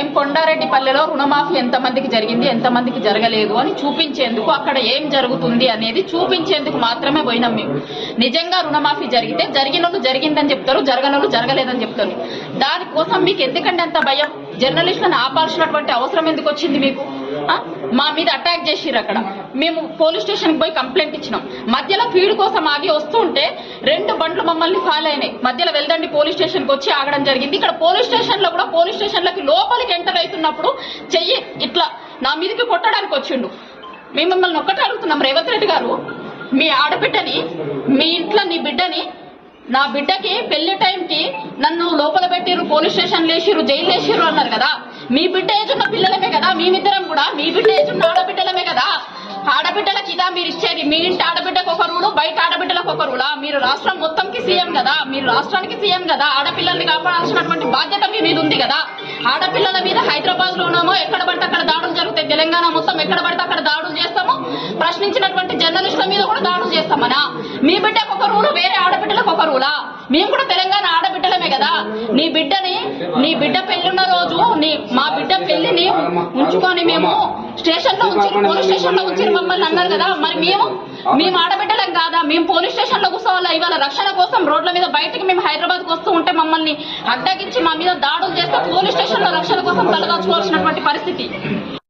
మేము కొండారెడ్డి పల్లెలో రుణమాఫీ ఎంతమందికి జరిగింది ఎంతమందికి జరగలేదు అని చూపించేందుకు అక్కడ ఏం జరుగుతుంది అనేది చూపించేందుకు మాత్రమే పోయినాం మేము. నిజంగా రుణమాఫీ జరిగితే జరిగిన వాళ్ళు జరిగిందని చెప్తారు జరగని వాళ్ళు జరగలేదని చెప్తారు. దానికోసం మీకు ఎందుకంటే అంత భయం? జర్నలిస్టులను ఆపాల్సినటువంటి అవసరం ఎందుకు వచ్చింది మీకు? మా మీద అటాక్ చేసిర్రు అక్కడ. మేము పోలీస్ స్టేషన్కి పోయి కంప్లైంట్ ఇచ్చినాం. మధ్యలో ఫీడ్ కోసం ఆగి వస్తుంటే రెండు బండ్లు మమ్మల్ని ఫాలో అయినాయి మధ్యలో వెళ్దండి పోలీస్ స్టేషన్కి వచ్చి ఆగడం జరిగింది. ఇక్కడ పోలీస్ స్టేషన్లో కూడా పోలీస్ స్టేషన్లకి లోపలికి ఎంటర్ అవుతున్నప్పుడు చెయ్యి ఇట్లా నా మీదకి కొట్టడానికి వచ్చిండు. మేము మిమ్మల్ని ఒక్కటే అడుగుతున్నాం రేవంత్ రెడ్డి గారు. మీ ఆడబిడ్డని మీ ఇంట్లో నీ బిడ్డని నా బిడ్డకి పెళ్ళి టైంకి నన్ను లోపల పెట్టిర్రు పోలీస్ స్టేషన్ లేచిరు జైలు లేచిరు అన్నారు కదా. మీ బిడ్డ ఏజ్ ఉన్న పిల్లలమే కదా మేమిద్దరం కూడా మీ బిడ్డ ఏజ్ ఉన్న ఆడబిడ్డలమే కదా. ఆడబిడ్డలకి ఇదా మీరు ఇచ్చేది మీ ఇంటి ఆడ ఒక రూలు బయట ఆడబిడ్డలకు ఒక రూలా మీరు రాష్ట్రం మొత్తంకి సీఎం కదా? మీరు రాష్ట్రానికి సీఎం కదా? ఆడపిల్లల్ని కాపాడాల్సినటువంటి బాధ్యత మీ మీద ఉంది కదా? ఆడపిల్లల మీద హైదరాబాద్ లోనేమో ఎక్కడ పడితే అక్కడ దాడులు జరుగుతాయి తెలంగాణ మొత్తం ఎక్కడ పడితే అక్కడ దాడులు చేస్తాము ప్రశ్నించినటువంటి జర్నలిస్టుల మీద కూడా దాడులు చేస్తామనా? మీ బిడ్డకు ఒక రూలు వేరే ఆడబిడ్డలకు ఒక రూలా మేము కూడా తెలంగాణ ఆడబిడ్డలమే కదా? నీ బిడ్డని నీ బిడ్డ పెళ్ళున్న రోజు నీ మా పెళ్ళిని ఉంచుకొని మేము స్టేషన్లో ఉంచి పోలీస్ స్టేషన్లో ఉంచి మమ్మల్ని అన్నారు కదా. మరి మేము మేము ఆడబిడ్డలం కాదా? మేము పోలీస్ స్టేషన్లో కూర్చోవాలా? ఇవాళ రక్షణ కోసం రోడ్ల మీద బయటకు మేము హైదరాబాద్కు వస్తూ ఉంటే మమ్మల్ని అడ్డగించి మా మీద దాడులు చేస్తే పోలీస్ స్టేషన్లో రక్షణ కోసం తలదాచుకోవాల్సినటువంటి పరిస్థితి.